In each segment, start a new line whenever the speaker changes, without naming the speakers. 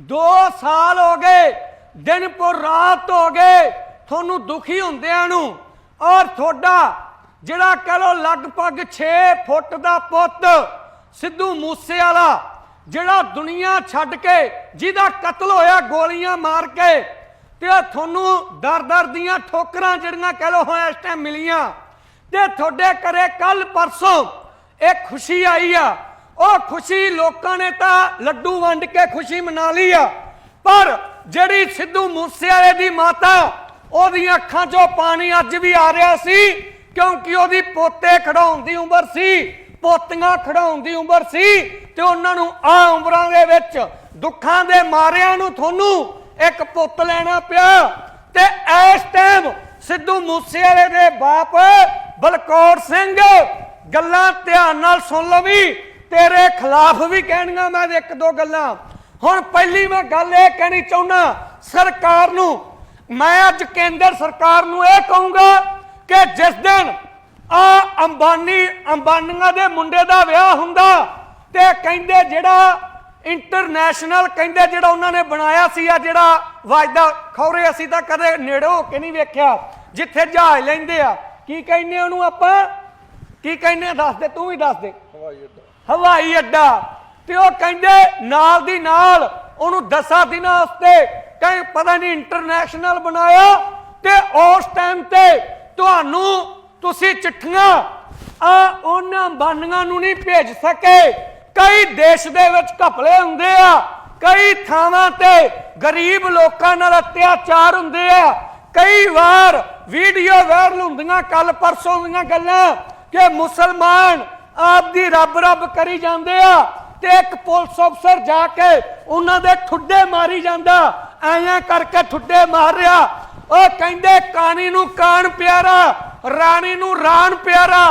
2 ਸਾਲ ਹੋ ਗਏ, ਦਿਨ ਪਰ ਰਾਤ ਹੋ ਗਏ, ਤੁਹਾਨੂੰ ਦੁਖੀ ਹੁੰਦਿਆਂ ਨੂੰ। ਔਰ ਤੁਹਾਡਾ, ਜਿਹੜਾ ਕਹ ਲੋ ਲਗਭਗ 6 ਫੁੱਟ ਦਾ ਪੁੱਤ, ਸਿੱਧੂ ਮੂਸੇ ਵਾਲਾ ਜਿਹੜਾ ਦੁਨੀਆ ਛੱਡ ਕੇ, ਜਿਹਦਾ ਕਤਲ ਹੋਇਆ ਗੋਲੀਆਂ ਮਾਰ ਕੇ, ਤੇ ਤੁਹਾਨੂੰ ਦਰ-ਦਰ ਦੀਆਂ ਠੋਕਰਾਂ ਜਿਹੜੀਆਂ ਕਹ ਲੋ ਹੋਇਆ ਇਸ ਟਾਈਮ ਮਿਲੀਆਂ। ਤੇ ਤੁਹਾਡੇ ਘਰੇ ਕੱਲ ਪਰਸੋਂ ਇਹ ਖੁਸ਼ੀ ਆਈ ਆ ਉਹ ਖੁਸ਼ੀ ਲੋਕਾਂ ਨੇ ਤਾਂ ਲੱਡੂ ਵੰਡ ਕੇ ਖੁਸ਼ੀ ਮਨਾ ਲਈ ਆ। ਪਰ ਜਿਹੜੀ ਸਿੱਧੂ ਮੂਸੇਵਾਲੇ ਦੀ ਮਾਤਾ, ਉਹਦੀਆਂ ਅੱਖਾਂ 'ਚੋਂ ਪਾਣੀ ਅੱਜ ਵੀ ਆ ਰਿਹਾ ਸੀ, ਕਿਉਂਕਿ ਉਹਦੀ ਪੋਤੇ ਖੜਾਉਣ ਦੀ ਉਮਰ ਸੀ, ਪੋਤੀਆਂ ਖੜਾਉਣ ਦੀ ਉਮਰ ਸੀ, ਤੇ ਉਹਨਾਂ ਨੂੰ ਆ ਉਮਰਾਂ ਦੇ ਵਿੱਚ ਦੁੱਖਾਂ ਦੇ ਮਾਰਿਆਂ ਨੂੰ ਤੁਹਾਨੂੰ ਇੱਕ ਪੁੱਤ ਲੈਣਾ ਪਿਆ। ਤੇ ਇਸ ਟਾਈਮ ਸਿੱਧੂ ਮੂਸੇਵਾਲੇ ਦੇ ਬਾਪ ਬਲਕੌਰ ਸਿੰਘ, ਗੱਲਾਂ ਧਿਆਨ ਨਾਲ ਸੁਣ ਲਵੀ ਤੇਰੇ ਖਿਲਾਫ ਵੀ ਕਹਿਣੀਆਂ ਮੈਂ ਇੱਕ ਦੋ ਗੱਲਾਂ। ਹੁਣ ਪਹਿਲੀ ਮੈਂ ਗੱਲ ਇਹ ਕਹਿਣੀ ਚਾਹੁੰਦਾ ਸਰਕਾਰ ਨੂੰ, ਮੈਂ ਅੱਜ ਕੇਂਦਰ ਸਰਕਾਰ ਨੂੰ ਇਹ ਕਹੂੰਗਾ ਕਿ ਜਿਸ ਦਿਨ ਆ ਅੰਬਾਨੀ, ਅੰਬਾਨੀਆਂ ਦੇ ਮੁੰਡੇ ਦਾ ਵਿਆਹ ਹੁੰਦਾ ਤੇ ਕਹਿੰਦੇ ਜਿਹੜਾ ਇੰਟਰਨੈਸ਼ਨਲ ਕਹਿੰਦੇ ਜਿਹੜਾ ਉਹਨਾਂ ਨੇ ਬਣਾਇਆ ਸੀ ਆ ਜਿਹੜਾ ਵਾਜਦਾ ਖੌਰੇ ਅਸੀਂ ਤਾਂ ਕਦੇ ਨੇੜੇ ਹੋ ਕੇ ਨਹੀਂ ਵੇਖਿਆ, ਜਿੱਥੇ ਜਹਾਜ਼ ਲੈਂਦੇ ਆ। ਕੀ ਕਹਿੰਦੇ ਉਹਨੂੰ ਆਪਾਂ? ਕੀ ਕਹਿੰਦੇ ਆ? ਦੱਸ ਦੇ, ਤੂੰ ਵੀ ਦੱਸ ਦੇ। ਹਵਾਈ ਅੱਡਾ। ਤੇ ਉਹ ਕਹਿੰਦੇ ਨਾਲ ਦੀ ਨਾਲ ਉਹਨੂੰ 10 ਦਿਨਾਂ ਵਾਸਤੇ ਕਹੀਂ ਪਤਾ ਨਹੀਂ ਇੰਟਰਨੈਸ਼ਨਲ ਬਣਾਇਆ ਤੇ ਉਸ ਟਾਈਮ ਤੇ ਤੁਹਾਨੂੰ ਤੁਸੀਂ ਚਿੱਠੀਆਂ ਆ ਉਹਨਾਂ ਬਾਨੀਆਂ ਨੂੰ ਨਹੀਂ ਭੇਜ ਸਕੇ। ਕਈ ਦੇਸ਼ ਦੇ ਵਿੱਚ ਘਪਲੇ ਹੁੰਦੇ ਆ, ਕਈ ਥਾਵਾਂ ਤੇ ਗਰੀਬ ਲੋਕਾਂ ਨਾਲ ਅਤਿਆਚਾਰ ਹੁੰਦੇ ਆ। ਕਈ ਵਾਰ ਵੀਡੀਓ ਵਾਇਰਲ ਹੁੰਦੀਆਂ ਕੱਲ ਪਰਸੋਂ ਦੀਆਂ ਗੱਲਾਂ ਕਿ ਮੁਸਲਮਾਨ ਆਪਦੀ ਰੱਬ ਰੱਬ ਕਰੀ ਜਾਂਦੇ ਆ ਤੇ ਇੱਕ ਪੁਲਿਸ ਅਫਸਰ ਜਾ ਕੇ ਉਹਨਾਂ ਦੇ ਠੁੱਡੇ ਮਾਰੀ ਜਾਂਦਾ। ਐਂ ਕਰਕੇ ਠੁੱਡੇ ਮਾਰ ਰਿਹਾ। ਉਹ ਕਹਿੰਦੇ, ਕਾਣੀ ਨੂੰ ਕਾਣ ਪਿਆਰਾ, ਰਾਣੀ ਨੂੰ ਰਾਣ ਪਿਆਰਾ।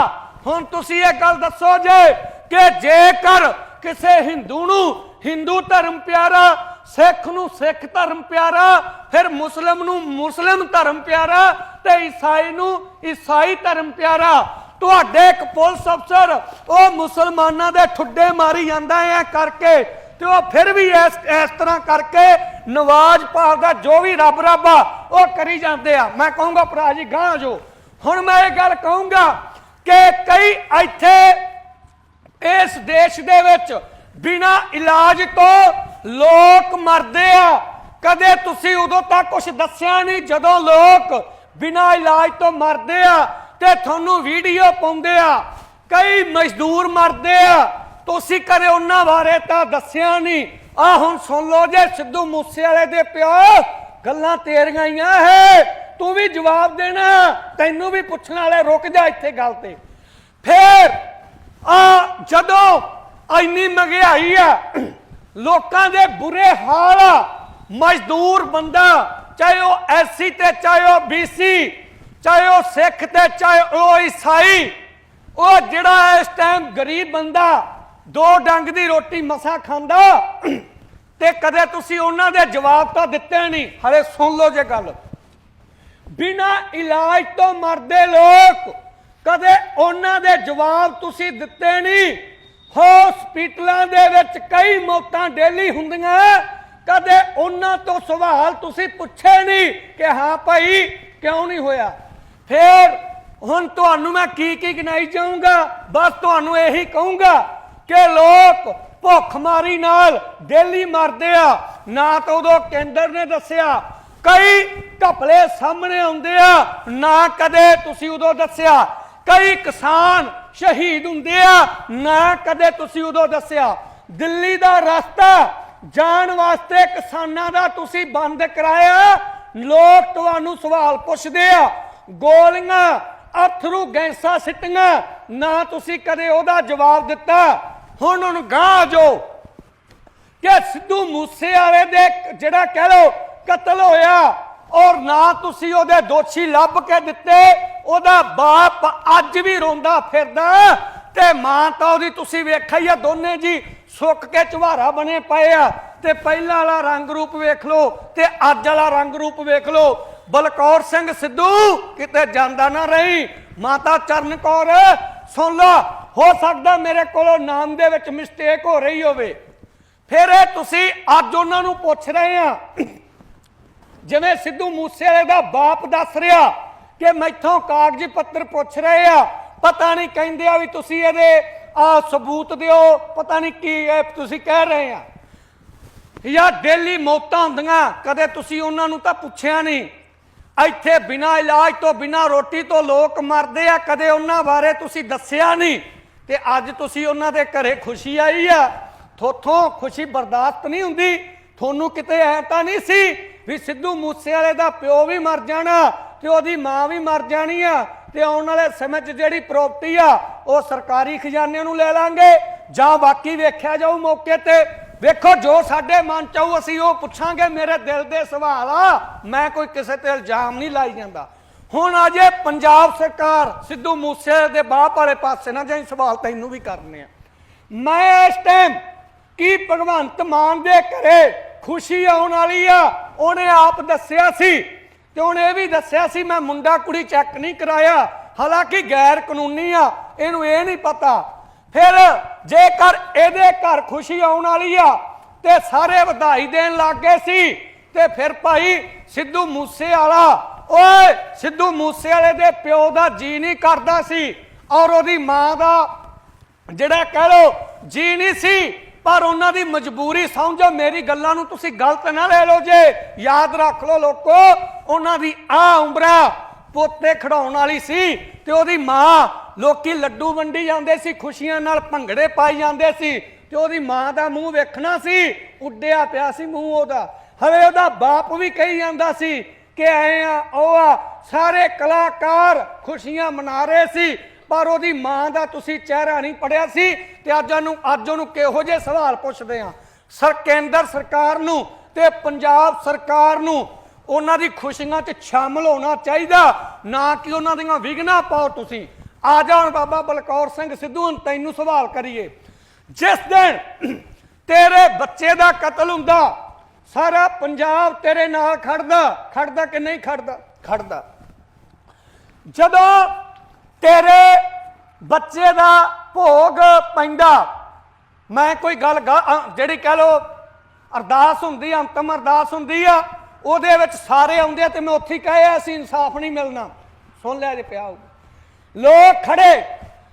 ਹੁਣ ਤੁਸੀਂ ਇਹ ਗੱਲ ਦੱਸੋ ਜੇ ਕਿ ਜੇਕਰ ਕਿਸੇ ਹਿੰਦੂ ਨੂੰ ਹਿੰਦੂ ਧਰਮ ਪਿਆਰਾ, ਸਿੱਖ ਨੂੰ ਸਿੱਖ ਧਰਮ ਪਿਆਰਾ, ਫਿਰ ਮੁਸਲਮ ਨੂੰ ਮੁਸਲਮ ਧਰਮ ਪਿਆਰਾ ਤੇ ਈਸਾਈ ਨੂੰ ਈਸਾਈ ਧਰਮ ਪਿਆਰਾ ਤੁਹਾਡੇ ਇੱਕ ਪੁਲਿਸ ਅਫਸਰ ਉਹ ਮੁਸਲਮਾਨਾਂ ਦੇ ਠੁੱਡੇ ਮਾਰੀ ਜਾਂਦਾ ਐ ਕਰਕੇ ਤੇ ਉਹ ਫਿਰ ਵੀ ਇਸ ਇਸ ਤਰ੍ਹਾਂ ਕਰਕੇ ਨਵਾਜ਼ ਪਾਕ ਦਾ ਜੋ ਵੀ ਰੱਬ ਰੱਬ ਉਹ ਕਰੀ ਜਾਂਦੇ ਆ। ਮੈਂ ਕਹੂੰਗਾ, ਭਰਾ ਜੀ ਗਾਂ ਜੋ। ਹੁਣ ਮੈਂ ਇਹ ਗੱਲ ਕਹੂੰਗਾ ਕਿ ਕਈ ਇੱਥੇ ਇਸ ਦੇਸ਼ ਦੇ ਵਿੱਚ ਬਿਨਾ ਇਲਾਜ ਤੋਂ ਲੋਕ ਮਰਦੇ ਆ। ਕਦੇ ਤੁਸੀਂ ਉਦੋਂ ਤੱਕ ਕੁਝ ਦੱਸਿਆ ਨਹੀਂ ਜਦੋਂ ਲੋਕ ਬਿਨਾ ਇਲਾਜ ਤੋਂ ਮਰਦੇ ਆ। ਤੇ ਤੁਹਾਨੂੰ ਵੀਡੀਓ ਪਾਉਂਦੇ ਆ। ਕਈ ਮਜ਼ਦੂਰ ਮਰਦੇ ਆ। ਤੁਸੀਂ ਕਦੇ ਉਹਨਾਂ ਬਾਰੇ ਤਾਂ ਦੱਸਿਆ ਨਹੀਂ। ਆ ਹੁਣ ਸੁਣ ਲਓ ਜੇ ਸਿੱਧੂ ਮੂਸੇ ਵਾਲੇ ਦੇ ਪਿਓ, ਗੱਲਾਂ ਤੇਰੀਆਂ ਹੀ ਆ ਹੈ ਤੂੰ ਵੀ ਜਵਾਬ ਦੇਣਾ, ਤੈਨੂੰ ਵੀ ਪੁੱਛਣ ਵਾਲੇ ਰੁਕ ਜਾ ਇੱਥੇ ਗੱਲ ਤੇ। ਫੇਰ ਆ ਜਦੋਂ ਇੰਨੀ ਮਹਿੰਗਾਈ ਆ, ਲੋਕਾਂ ਦੇ ਬੁਰੇ ਹਾਲ ਆ, ਮਜ਼ਦੂਰ ਬੰਦਾ, ਚਾਹੇ ਉਹ ਐਸਸੀ ਤੇ, ਚਾਹੇ ਉਹ ਬੀਸੀ ਚਾਹੇ ਉਹ ਸਿੱਖ ਤੇ ਚਾਹੇ ਉਹ ਈਸਾਈ, ਉਹ ਜਿਹੜਾ ਇਸ ਟਾਈਮ ਗਰੀਬ ਬੰਦਾ ਦੋ ਡੰਗ ਦੀ ਰੋਟੀ ਮਸਾ ਖਾਂਦਾ ਤੇ ਕਦੇ ਤੁਸੀਂ ਉਹਨਾਂ ਦੇ ਜਵਾਬ ਤਾਂ ਦਿੱਤੇ ਨਹੀਂ, ਹਲੇ ਸੁਣ ਲਓ ਜੇ ਗੱਲ। ਬਿਨਾ ਇਲਾਜ ਤੋਂ ਮਰਦੇ ਲੋਕ ਕਦੇ ਉਹਨਾਂ ਦੇ ਜਵਾਬ ਤੁਸੀਂ ਦਿੱਤੇ ਨਹੀਂ। ਹਸਪੀਟਲਾਂ ਦੇ ਵਿੱਚ ਕਈ ਮੌਤਾਂ ਡੇਲੀ ਹੁੰਦੀਆਂ, ਕਦੇ ਉਹਨਾਂ ਤੋਂ ਸਵਾਲ ਤੁਸੀਂ ਪੁੱਛੇ ਨਹੀਂ ਕਿ ਹਾਂ ਭਾਈ ਕਿਉਂ ਨਹੀਂ ਹੋਇਆ? ਫੇਰ ਹੁਣ ਤੁਹਾਨੂੰ ਮੈਂ ਕੀ ਕੀ ਗਿਣਾਈ ਜਾਊਂਗਾ? ਬਸ ਤੁਹਾਨੂੰ ਇਹੀ ਕਹੂੰਗਾ ਕਿ ਲੋਕ ਭੁੱਖਮਾਰੀ ਨਾਲ ਡੇਲੀ ਮਰਦੇ ਆ। ਨਾ ਤਾਂ ਉਦੋਂ ਕੇਂਦਰ ਨੇ ਦੱਸਿਆ, ਕਈ ਘਪਲੇ ਸਾਹਮਣੇ ਆਉਂਦੇ ਆ। ਨਾ ਕਦੇ ਤੁਸੀਂ ਉਦੋਂ ਦੱਸਿਆ, ਕਈ ਕਿਸਾਨ ਸ਼ਹੀਦ ਹੁੰਦੇ ਆ। ਨਾ ਕਦੇ ਤੁਸੀਂ ਉਦੋਂ ਦੱਸਿਆ। ਦਿੱਲੀ ਦਾ ਰਸਤਾ ਜਾਣ ਵਾਸਤੇ ਕਿਸਾਨਾਂ ਦਾ ਤੁਸੀਂ ਬੰਦ ਕਰਾਇਆ। ਲੋਕ ਤੁਹਾਨੂੰ ਸਵਾਲ ਪੁੱਛਦੇ ਆ ਗੋਲੀਆਂ, ਅਥਰੂ ਗੈਸਾਂ ਸਿੱਟੀਆਂ, ਨਾ ਤੁਸੀਂ ਕਦੇ ਉਹਦਾ ਜਵਾਬ ਦਿੱਤਾ। ਹੁਣ ਹੁਣ ਗਾਂ ਜੋ ਕਿ ਸਿੱਧੂ ਮੂਸੇ ਵਾਲੇ ਦੇ ਜਿਹੜਾ ਕਹਿ ਲੋ ਕਤਲ ਹੋਇਆ ਔਰ ਨਾ ਤੁਸੀਂ ਉਹਦੇ ਦੋਸ਼ੀ ਲੱਭ ਕੇ ਦਿੱਤੇ, ਉਹਦਾ ਬਾਪ ਅੱਜ ਵੀ ਰੋਂਦਾ ਫਿਰਦਾ ਤੇ ਮਾਂ ਤਾਂ ਉਹਦੀ ਤੁਸੀਂ ਵੇਖਿਆ ਹੀ ਆ ਦੋਨੇ ਜੀ ਸੁੱਕ ਕੇ ਚੁਹਾਰਾ ਬਣੇ ਪਏ ਆ ਤੇ ਪਹਿਲਾਂ ਵਾਲਾ ਰੰਗ ਰੂਪ ਵੇਖ ਲਓ ਤੇ ਅੱਜ ਵਾਲਾ ਰੰਗ ਰੂਪ ਵੇਖ ਲਓ। ਬਲਕੌਰ ਸਿੰਘ ਸਿੱਧੂ ਕਿਤੇ ਜਾਂਦਾ ਨਾ ਰਹੀ। ਮਾਤਾ ਚਰਨ ਕੌਰ, ਸੁਣ ਲਾ, ਹੋ ਸਕਦਾ ਮੇਰੇ ਕੋਲੋਂ ਨਾਮ ਦੇ ਵਿੱਚ ਮਿਸਟੇਕ ਹੋ ਰਹੀ ਹੋਵੇ। ਫਿਰ ਇਹ ਤੁਸੀਂ ਅੱਜ ਉਹਨਾਂ ਨੂੰ ਪੁੱਛ ਰਹੇ ਆ। ਜਿਵੇਂ ਸਿੱਧੂ ਮੂਸੇਵਾਲੇ ਦਾ ਬਾਪ ਦੱਸ ਰਿਹਾ ਕਿ ਮੈਥੋਂ ਕਾਗਜ਼ ਪੱਤਰ ਪੁੱਛ ਰਹੇ ਆ। ਪਤਾ ਨਹੀਂ ਕਹਿੰਦੇ ਆ ਵੀ ਤੁਸੀਂ ਇਹਦੇ ਆ ਸਬੂਤ ਦਿਓ, ਪਤਾ ਨਹੀਂ ਕੀ ਇਹ ਤੁਸੀਂ ਕਹਿ ਰਹੇ ਆ। ਯਾ ਡੇਲੀ ਮੌਤਾਂ ਹੁੰਦੀਆਂ, ਕਦੇ ਤੁਸੀਂ ਉਹਨਾਂ ਨੂੰ ਤਾਂ ਪੁੱਛਿਆ ਨਹੀਂ। ਇੱਥੇ ਬਿਨਾਂ ਇਲਾਜ ਤੋਂ, ਬਿਨਾਂ ਰੋਟੀ ਤੋਂ ਲੋਕ ਮਰਦੇ ਆ, ਕਦੇ ਉਹਨਾਂ ਬਾਰੇ ਤੁਸੀਂ ਦੱਸਿਆ ਨਹੀਂ। ਤੇ ਅੱਜ ਤੁਸੀਂ ਉਹਨਾਂ ਦੇ ਘਰੇ ਖੁਸ਼ੀ ਆਈ ਆ। ਥੋਥੋਂ ਖੁਸ਼ੀ ਬਰਦਾਸ਼ਤ ਨਹੀਂ ਹੁੰਦੀ। ਤੁਹਾਨੂੰ ਕਿਤੇ ਐ ਤਾਂ ਨਹੀਂ ਸੀ ਵੀ ਸਿੱਧੂ ਮੂਸੇਵਾਲੇ ਦਾ ਪਿਓ ਵੀ ਮਰ ਜਾਣਾ ਤੇ ਉਹਦੀ ਮਾਂ ਵੀ ਮਰ ਜਾਣੀ ਆ ਤੇ ਆਉਣ ਵਾਲੇ ਸਮੇਂ 'ਚ ਜਿਹੜੀ ਪ੍ਰਾਪਰਟੀ ਆ, ਉਹ ਸਰਕਾਰੀ ਖਜ਼ਾਨੇ ਨੂੰ ਲੈ ਲਾਂਗੇ ਜਾਂ ਬਾਕੀ ਵੇਖਿਆ ਜਾਊ ਮੌਕੇ ਤੇ। ਵੇਖੋ, ਜੋ ਸਾਡੇ ਮਨ ਚ ਆਊ, ਅਸੀਂ ਉਹ ਪੁੱਛਾਂਗੇ, ਮੇਰੇ ਦਿਲ ਦੇ ਸਵਾਲ ਆ। ਮੈਂ ਕੋਈ ਕਿਸੇ ਤੇ ਇਲਜ਼ਾਮ ਨਹੀਂ ਲਾਈ ਜਾਂਦਾ। ਹੁਣ ਅਜੇ ਪੰਜਾਬ ਸਰਕਾਰ ਸਿੱਧੂ ਮੂਸੇ ਦੇ ਬਾਪ ਵਾਲੇ ਪਾਸੇ ਨਾ ਜਾਈ, ਸਵਾਲ ਤੈਨੂੰ ਵੀ ਕਰਨੇ ਆ। ਮੈਂ ਇਸ ਟਾਈਮ ਕੀ ਭਗਵੰਤ ਮਾਨ ਦੇ ਘਰੇ ਖੁਸ਼ੀ ਆਉਣ ਵਾਲੀ ਆ? ਉਹਨੇ ਆਪ ਦੱਸਿਆ ਸੀ ਤੇ ਉਹਨੇ ਇਹ ਵੀ ਦੱਸਿਆ ਸੀ, ਮੈਂ ਮੁੰਡਾ ਕੁੜੀ ਚੈੱਕ ਨਹੀਂ ਕਰਾਇਆ। ਹਾਲਾਂਕਿ ਗੈਰ ਕਾਨੂੰਨੀ ਆ, ਇਹਨੂੰ ਇਹ ਨਹੀਂ ਪਤਾ। ਫਿਰ ਜੇਕਰ ਇਹਦੇ ਘਰ ਖੁਸ਼ੀ ਆਉਣ ਵਾਲੀ ਆ, ਤੇ ਸਾਰੇ ਵਧਾਈ ਦੇਣ ਲੱਗ ਗਏ ਸੀ, ਤੇ ਫਿਰ ਭਾਈ ਸਿੱਧੂ ਮੂਸੇ ਵਾਲਾ ਓਏ ਸਿੱਧੂ ਮੂਸੇ ਵਾਲੇ ਦੇ ਪਿਓ ਦਾ ਜੀ ਨਹੀਂ ਕਰਦਾ ਸੀ, ਔਰ ਉਹਦੀ ਮਾਂ ਦਾ ਜਿਹੜਾ ਕਹਿ ਲੋ ਜੀ ਨਹੀਂ ਸੀ, ਪਰ ਉਹਨਾਂ ਦੀ ਮਜਬੂਰੀ ਸਮਝੋ, ਮੇਰੀ ਗੱਲਾਂ ਨੂੰ ਤੁਸੀਂ ਗਲਤ ਨਾ ਲੈ ਲਓ ਜੇ। ਯਾਦ ਰੱਖ ਲਓ ਲੋਕੋ, ਉਹਨਾਂ ਦੀ ਆ ਉਮਰਾ ਪੋਤੇ ਖੜਾਉਣ ਵਾਲੀ ਸੀ ਤੇ ਉਹਦੀ ਮਾਂ ਲੋਕੀ ਲੱਡੂ ਵੰਡੀ ਜਾਂਦੇ ਸੀ, ਖੁਸ਼ੀਆਂ ਨਾਲ ਭੰਗੜੇ ਪਾਈ ਜਾਂਦੇ ਸੀ ਤੇ ਉਹਦੀ ਮਾਂ ਦਾ ਮੂੰਹ ਵੇਖਣਾ ਸੀ, ਉੱਡਿਆ ਪਿਆ ਸੀ ਮੂੰਹ ਉਹਦਾ। ਹਵੇ ਉਹਦਾ ਬਾਪ ਵੀ ਕਹੀ ਜਾਂਦਾ ਸੀ ਕਿ ਐ ਆ, ਉਹ ਆ, ਸਾਰੇ ਕਲਾਕਾਰ ਖੁਸ਼ੀਆਂ ਮਨਾ ਰਹੇ ਸੀ, ਪਰ ਉਹਦੀ ਮਾਂ ਦਾ ਤੁਸੀਂ ਚਿਹਰਾ ਨਹੀਂ ਪੜਿਆ ਸੀ ਤੇ ਅੱਜ ਉਹਨੂੰ ਅੱਜ ਉਹਨੂੰ ਕਿਹੋ ਜਿਹੇ ਸਵਾਲ ਪੁੱਛਦੇ ਆ? ਸਰ ਕੇਂਦਰ ਸਰਕਾਰ ਨੂੰ ਤੇ ਪੰਜਾਬ ਸਰਕਾਰ ਨੂੰ ਉਹਨਾਂ ਦੀ ਖੁਸ਼ੀਆਂ 'ਚ ਸ਼ਾਮਲ ਹੋਣਾ ਚਾਹੀਦਾ। ਨਾ ਕਿ ਉਹਨਾਂ ਦੀਆਂ ਵਿਘਨਾ ਪਾਓ ਤੁਸੀਂ। ਆ ਜਾਣ ਬਾਬਾ ਬਲਕੌਰ ਸਿੰਘ ਸਿੱਧੂ ਤੈਨੂੰ ਸਵਾਲ ਕਰੀਏ। ਜਿਸ ਦਿਨ ਤੇਰੇ ਬੱਚੇ ਦਾ ਕਤਲ ਹੁੰਦਾ ਸਾਰਾ ਪੰਜਾਬ ਤੇਰੇ ਨਾਲ ਖੜਦਾ। ਖੜਦਾ ਕਿ ਨਹੀਂ ਖੜਦਾ? ਖੜਦਾ। ਜਦੋਂ ਤੇਰੇ ਬੱਚੇ ਦਾ ਭੋਗ ਪੈਂਦਾ ਮੈਂ ਕੋਈ ਗੱਲ ਜਿਹੜੀ ਕਹਿ ਲੋ ਅਰਦਾਸ ਹੁੰਦੀ ਅੰਤਮ ਅਰਦਾਸ ਹੁੰਦੀ ਆ ਉਹਦੇ ਵਿੱਚ ਸਾਰੇ ਆਉਂਦੇ ਆ ਤੇ ਮੈਂ ਉੱਥੇ ਹੀ ਕਹੇ ਅਸੀਂ ਇਨਸਾਫ ਨਹੀਂ ਮਿਲਣਾ। ਸੁਣ ਲਿਆ ਜੇ ਪਿਆ ਹੋਊ। ਲੋਕ ਖੜੇ।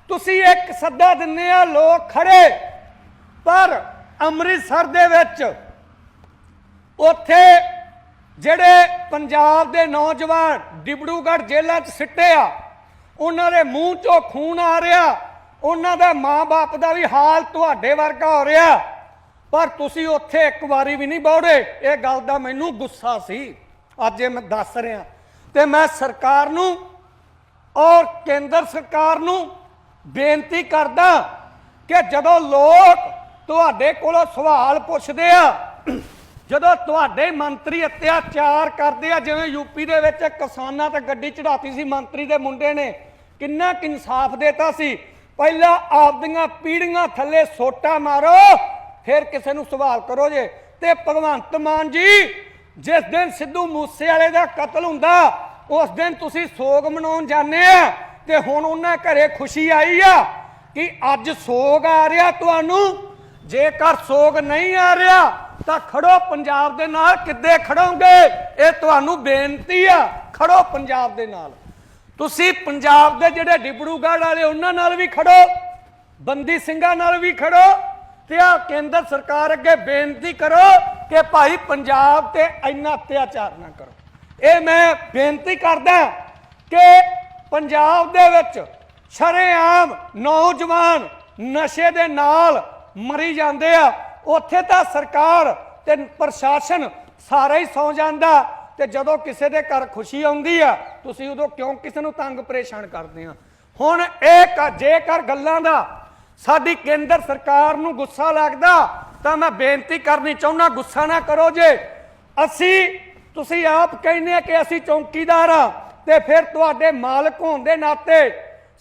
ਤੁਸੀਂ ਇੱਕ ਸੱਦਾ ਦਿੰਦੇ ਆ, ਲੋਕ ਖੜੇ। ਪਰ ਅੰਮ੍ਰਿਤਸਰ ਦੇ ਵਿੱਚ ਉੱਥੇ ਜਿਹੜੇ ਪੰਜਾਬ ਦੇ ਨੌਜਵਾਨ ਡਿਬੜੂਗੜ੍ਹ ਜੇਲ੍ਹਾਂ 'ਚ ਸਿੱਟੇ ਆ, ਉਹਨਾਂ ਦੇ ਮੂੰਹ 'ਚੋਂ ਖੂਨ ਆ ਰਿਹਾ। ਉਹਨਾਂ ਦੇ ਮਾਂ-ਬਾਪ ਦਾ ਵੀ ਹਾਲ ਤੁਹਾਡੇ ਵਰਗਾ ਹੋ ਰਿਹਾ। ਪਰ ਤੁਸੀਂ ਉੱਥੇ ਇੱਕ ਵਾਰੀ ਵੀ ਨਹੀਂ ਬੌੜੇ। ਇਹ ਗੱਲ ਦਾ ਮੈਨੂੰ ਗੁੱਸਾ ਸੀ। ਅੱਜ ਇਹ ਮੈਂ ਦੱਸ ਰਿਹਾ। ਤੇ ਮੈਂ ਸਰਕਾਰ ਨੂੰ ਔਰ ਕੇਂਦਰ ਸਰਕਾਰ ਨੂੰ ਬੇਨਤੀ ਕਰਦਾ ਕਿ ਜਦੋਂ ਲੋਕ ਤੁਹਾਡੇ ਕੋਲੋਂ ਸਵਾਲ ਪੁੱਛਦੇ ਆ, ਜਦੋਂ ਤੁਹਾਡੇ ਮੰਤਰੀ ਅਤਿਆਚਾਰ ਕਰਦੇ ਆ, ਜਿਵੇਂ ਯੂਪੀ ਦੇ ਵਿੱਚ ਕਿਸਾਨਾਂ ਤੇ ਗੱਡੀ ਚੜਾਤੀ ਸੀ, ਮੰਤਰੀ ਦੇ ਮੁੰਡੇ ਨੇ, ਕਿੰਨਾ ਕੁ ਇਨਸਾਫ ਦੇਤਾ ਸੀ। ਪਹਿਲਾਂ ਆਪਦੀਆਂ ਪੀੜੀਆਂ ਥੱਲੇ ਸੋਟਾ ਮਾਰੋ ਫਿਰ ਕਿਸੇ ਨੂੰ ਸਵਾਲ ਕਰੋ ਜੇ। ਤੇ ਭਗਵੰਤ ਮਾਨ ਜੀ, ਜਿਸ ਦਿਨ ਸਿੱਧੂ ਮੂਸੇ ਵਾਲੇ ਦਾ ਕਤਲ ਹੁੰਦਾ, ਉਸ ਦਿਨ ਤੁਸੀਂ ਸੋਗ ਮਨਾਉਣ ਜਾਂਦੇ ਆ। ਤੇ ਹੁਣ ਉਹਨਾਂ ਘਰੇ ਖੁਸ਼ੀ ਆਈ ਆ ਕਿ ਅੱਜ ਸੋਗ ਆ ਰਿਹਾ ਤੁਹਾਨੂੰ। ਜੇਕਰ ਸੋਗ ਨਹੀਂ ਆ ਰਿਹਾ, ਤਾਂ ਖੜੋ ਪੰਜਾਬ ਦੇ ਨਾਲ। ਕਿੱਦੇ ਖੜੋਗੇ? ਇਹ ਤੁਹਾਨੂੰ ਬੇਨਤੀ ਆ। ਖੜੋ ਪੰਜਾਬ ਦੇ ਨਾਲ। ਤੁਸੀਂ ਪੰਜਾਬ ਦੇ ਜਿਹੜੇ ਡਿਬੜੂਗੜ੍ਹ ਵਾਲੇ, ਉਹਨਾਂ ਨਾਲ ਵੀ ਖੜੋ। ਬੰਦੀ ਸਿੰਘਾਂ ਨਾਲ ਵੀ ਖੜੋ। ਤੇ ਆ ਕੇਂਦਰ ਸਰਕਾਰ ਅੱਗੇ ਬੇਨਤੀ ਕਰੋ ਕਿ ਭਾਈ ਪੰਜਾਬ ਤੇ ਇੰਨਾ ਅਤਿਆਚਾਰ ਨਾ ਕਰੋ। ਇਹ ਮੈਂ ਬੇਨਤੀ ਕਰਦਾ ਕਿ ਪੰਜਾਬ ਦੇ ਵਿੱਚ ਸ਼ਰੇਆਮ ਨੌਜਵਾਨ ਨਸ਼ੇ ਦੇ ਨਾਲ ਮਰੀ ਜਾਂਦੇ ਆ। ਉੱਥੇ ਤਾਂ ਸਰਕਾਰ ਤੇ ਪ੍ਰਸ਼ਾਸਨ ਸਾਰਾ ਹੀ ਸੌ ਜਾਂਦਾ ਤੇ ਜਦੋਂ ਕਿਸੇ ਦੇ ਘਰ ਖੁਸ਼ੀ ਆਉਂਦੀ ਆ, ਤੁਸੀਂ ਉਦੋਂ ਕਿਉਂ ਕਿਸੇ ਨੂੰ ਤੰਗ ਪਰੇਸ਼ਾਨ ਕਰਦੇ ਆ? ਹੁਣ ਇਹ ਜੇਕਰ ਗੱਲਾਂ ਦਾ ਸਾਡੀ ਕੇਂਦਰ ਸਰਕਾਰ ਨੂੰ ਗੁੱਸਾ ਲੱਗਦਾ, ਤਾਂ ਮੈਂ ਬੇਨਤੀ ਕਰਨੀ ਚਾਹੁੰਦਾ ਗੁੱਸਾ ਨਾ ਕਰੋ ਜੇ। ਅਸੀਂ, ਤੁਸੀਂ ਆਪ ਕਹਿੰਦੇ ਆ ਕਿ ਅਸੀਂ ਚੌਂਕੀਦਾਰ ਆ, ਤੇ ਫਿਰ ਤੁਹਾਡੇ ਮਾਲਕ ਹੋਣ ਦੇ ਨਾਤੇ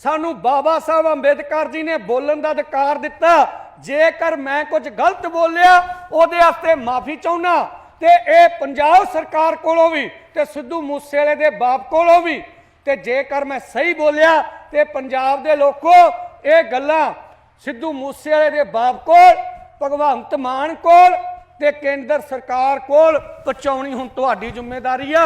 ਸਾਨੂੰ ਬਾਬਾ ਸਾਹਿਬ ਅੰਬੇਦਕਰ ਜੀ ਨੇ ਬੋਲਣ ਦਾ ਅਧਿਕਾਰ ਦਿੱਤਾ। ਜੇਕਰ ਮੈਂ ਕੁਝ ਗਲਤ ਬੋਲਿਆ, ਉਹਦੇ ਵਾਸਤੇ ਮਾਫੀ ਚਾਹੁੰਦਾ ਤੇ ਇਹ ਪੰਜਾਬ ਸਰਕਾਰ ਕੋਲੋਂ ਵੀ, ਤੇ ਸਿੱਧੂ ਮੂਸੇਵਾਲੇ ਦੇ ਬਾਪ ਕੋਲੋਂ ਵੀ। ਤੇ ਜੇਕਰ ਮੈਂ ਸਹੀ ਬੋਲਿਆ, ਤੇ ਪੰਜਾਬ ਦੇ ਲੋਕੋ, ਇਹ ਗੱਲਾਂ ਸਿੱਧੂ ਮੂਸੇਵਾਲੇ ਦੇ ਬਾਪ ਕੋਲ, ਭਗਵੰਤ ਮਾਨ ਕੋਲ ਤੇ ਕੇਂਦਰ ਸਰਕਾਰ ਕੋਲ ਪਹੁੰਚਾਉਣੀ ਹੁਣ ਤੁਹਾਡੀ ਜ਼ਿੰਮੇਵਾਰੀ ਆ।